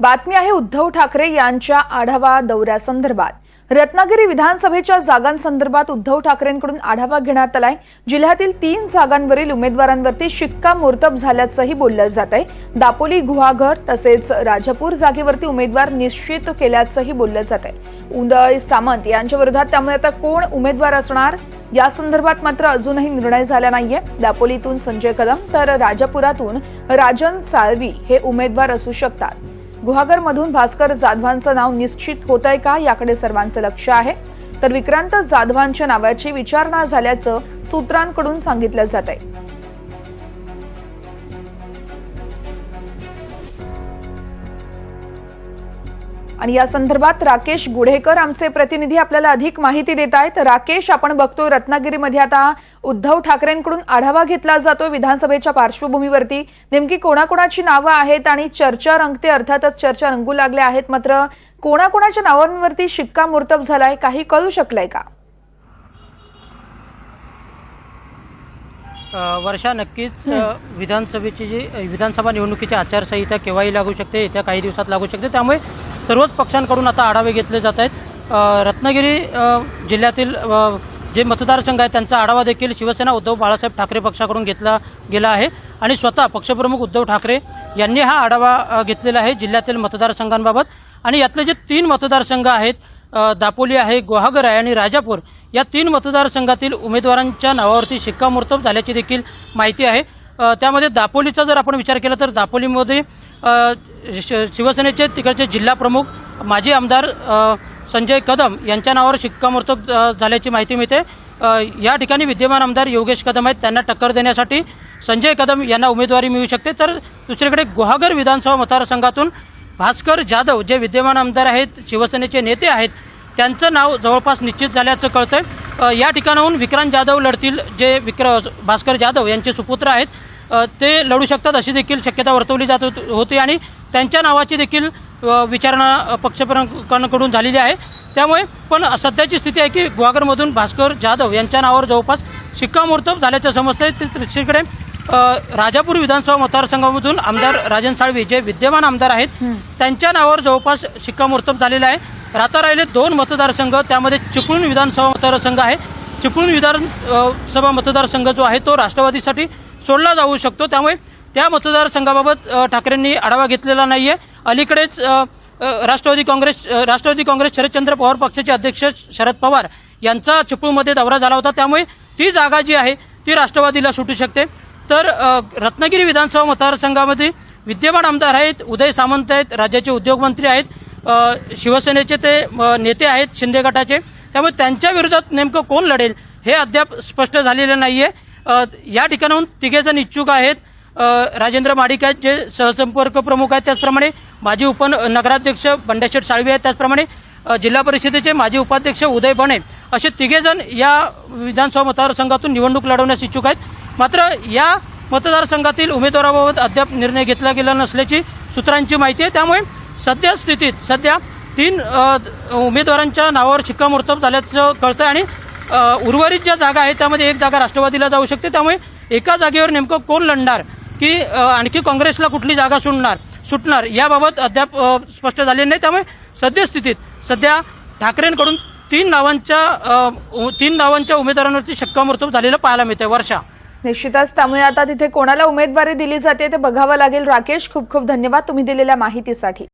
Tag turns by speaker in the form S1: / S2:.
S1: बातमी आहे उद्धव ठाकरे यांच्या आढावा दौऱ्यासंदर्भात. रत्नागिरी विधानसभेच्या जागांसंदर्भात उद्धव ठाकरेंकडून आढावा घेण्यात आलाय. जिल्ह्यातील तीन जागांवरील उमेदवारांवरती शिक्कामोर्तब झाल्याचंही बोललं जात आहे. दापोली गुहागर तसेच राजापूर जागेवरती उमेदवार निश्चित केल्याचंही बोललं जात आहे. उदय सामंत यांच्या विरोधात त्यामुळे आता कोण उमेदवार असणार? या संदर्भात मात्र अजूनही निर्णय झाला नाहीये. दापोलीतून संजय कदम तर राजापुरातून राजन साळवी हे उमेदवार असू शकतात. गुहागरमधून भास्कर जाधवांचं नाव निश्चित होत आहे का याकडे सर्वांचं लक्ष आहे. तर विक्रांत जाधवांच्या नावाची विचारणा झाल्याचं सूत्रांकडून सांगितलं जात आहे आणि या संदर्भात राकेश गुढेकर आमचे प्रतिनिधी आपल्याला अधिक माहिती देत आहेत. राकेश आपण बघतो रत्नागिरीमध्ये आता उद्धव ठाकरेंकडून आढावा घेतला जातो विधानसभेच्या पार्श्वभूमीवरती. नेमकी कोणाकोणाची नावं आहेत आणि चर्चा रंगते अर्थातच चर्चा रंगू लागल्या आहेत. मात्र कोणाकोणाच्या नावांवरती शिक्कामोर्तब झालाय काही कळू शकलंय का?
S2: वर्षा नक्कीच विधानसभेची जी विधानसभा निवडणुकीची आचारसंहिता केव्हाही लागू शकते येत्या काही दिवसात लागू शकते. त्यामुळे सर्वच पक्षांकडून आता आढावे घेतले जात आहेत. रत्नागिरी जिल्ह्यातील जे मतदारसंघ आहेत त्यांचा आढावा देखील शिवसेना उद्धव बाळासाहेब ठाकरे पक्षाकडून घेतला गेला आहे. आणि स्वतः पक्षप्रमुख उद्धव ठाकरे यांनी हा आढावा घेतलेला आहे जिल्ह्यातील मतदारसंघांबाबत आणि यातले जे तीन मतदारसंघ आहेत दापोली आहे गुहागर आहे आणि राजापूर या तीन मतदारसंघातील उमेदवारांच्या नावावरती शिक्कामोर्तब झाल्याची देखील माहिती आहे. त्यामध्ये दापोलीचा जर आपण विचार केला तर दापोलीमध्ये शिवसेनेचे तिकडचे जिल्हा प्रमुख माजी आमदार संजय कदम यांच्या नावावर शिक्कामोर्तब झाल्याची माहिती मिळते. या ठिकाणी विद्यमान आमदार योगेश कदम आहेत. त्यांना टक्कर देण्यासाठी संजय कदम यांना उमेदवारी मिळू शकते. तर दुसरीकडे गुहागर विधानसभा मतदारसंघातून भास्कर जाधव जे विद्यमान आमदार आहेत शिवसेनेचे नेते आहेत त्यांचं नाव जवळपास निश्चित झाल्याचं कळतं या ठिकाणाहून विक्रांत जाधव लढतील जे विक्र भास्कर जाधव यांचे सुपुत्र आहेत. ते लढू शकतात अशी देखील शक्यता वर्तवली जात होत- आणि त्यांच्या नावाची देखील विचारणा पक्षप्रमुखांकडून झालेली आहे. त्यामुळे पण सध्याची स्थिती आहे की गुहागरमधून भास्कर जाधव यांच्या नावावर जवळपास शिक्कामोर्तब झाल्याचं समजतंय. ते दुसरीकडे राजापूर विधानसभा मतदारसंघामधून आमदार राजन साळवी जे विद्यमान आमदार आहेत त्यांच्या नावावर जवळपास शिक्कामोर्तब झालेलं आहे. राहता राहिले दोन मतदारसंघ त्यामध्ये चिपळूण विधानसभा मतदारसंघ आहे. चिपळूण विधानसभा मतदारसंघ जो आहे तो राष्ट्रवादीसाठी सोडला जाऊ शकतो. त्यामुळे त्या मतदारसंघाबाबत ठाकरेंनी आढावा घेतलेला नाही आहे अलीकडेच राष्ट्रवादी काँग्रेस राष्ट्रवादी काँग्रेस शरदचंद्र पवार पक्षाचे अध्यक्ष शरद पवार यांचा चिपळूणमध्ये दौरा झाला होता. त्यामुळे ती जागा जी आहे ती राष्ट्रवादीला सुटू शकते. तर रत्नागिरी विधानसभा मतदारसंघामध्ये विद्यमान आमदार आहेत उदय सामंत आहेत राज्याचे उद्योगमंत्री आहेत शिवसेनेचे ते नेते आहेत शिंदे गटाचे. त्यामुळे त्यांच्या विरोधात नेमकं कोण लढेल? हे अद्याप स्पष्ट झालेलं नाही आहे या ठिकाणाहून तिघेजण इच्छुक आहेत. राजेंद्र माडिक आहेत जे सहसंपर्क प्रमुख आहेत त्याचप्रमाणे. माजी उपनगराध्यक्ष बंडेशेठ साळवी आहेत त्याचप्रमाणे. जिल्हा परिषदेचे माजी उपाध्यक्ष उदय बणे असे तिघेजण या विधानसभा मतदारसंघातून निवडणूक लढवण्यास इच्छुक आहेत. मात्र या मतदारसंघातील उमेदवाराबाबत अद्याप निर्णय घेतला गेला नसल्याची सूत्रांची माहिती आहे. त्यामुळे सध्या स्थितीत सध्या तीन उमेदवारांच्या नावावर शिक्कामोर्तब झाल्याचं कळतंय आणि उर्वरित ज्या जागा आहेत त्यामध्ये एक जागा राष्ट्रवादीला जाऊ शकते. त्यामुळे एका जागेवर नेमकं कोण लढणार? की आणखी काँग्रेसला कुठली जागा सुटणार सुटणार? याबाबत अद्याप स्पष्ट झाले नाही. त्यामुळे सद्यस्थितीत सध्या ठाकरेंकडून तीन नावांच्या तीन नावांच्या उमेदवारांवरती शक्कामोर्तब झालेलं पाहायला मिळतंय. वर्षा.
S1: निश्चितच. त्यामुळे आता तिथे कोणाला उमेदवारी दिली जाते ते बघावं लागेल. राकेश खूप खूप धन्यवाद तुम्ही दिलेल्या माहितीसाठी.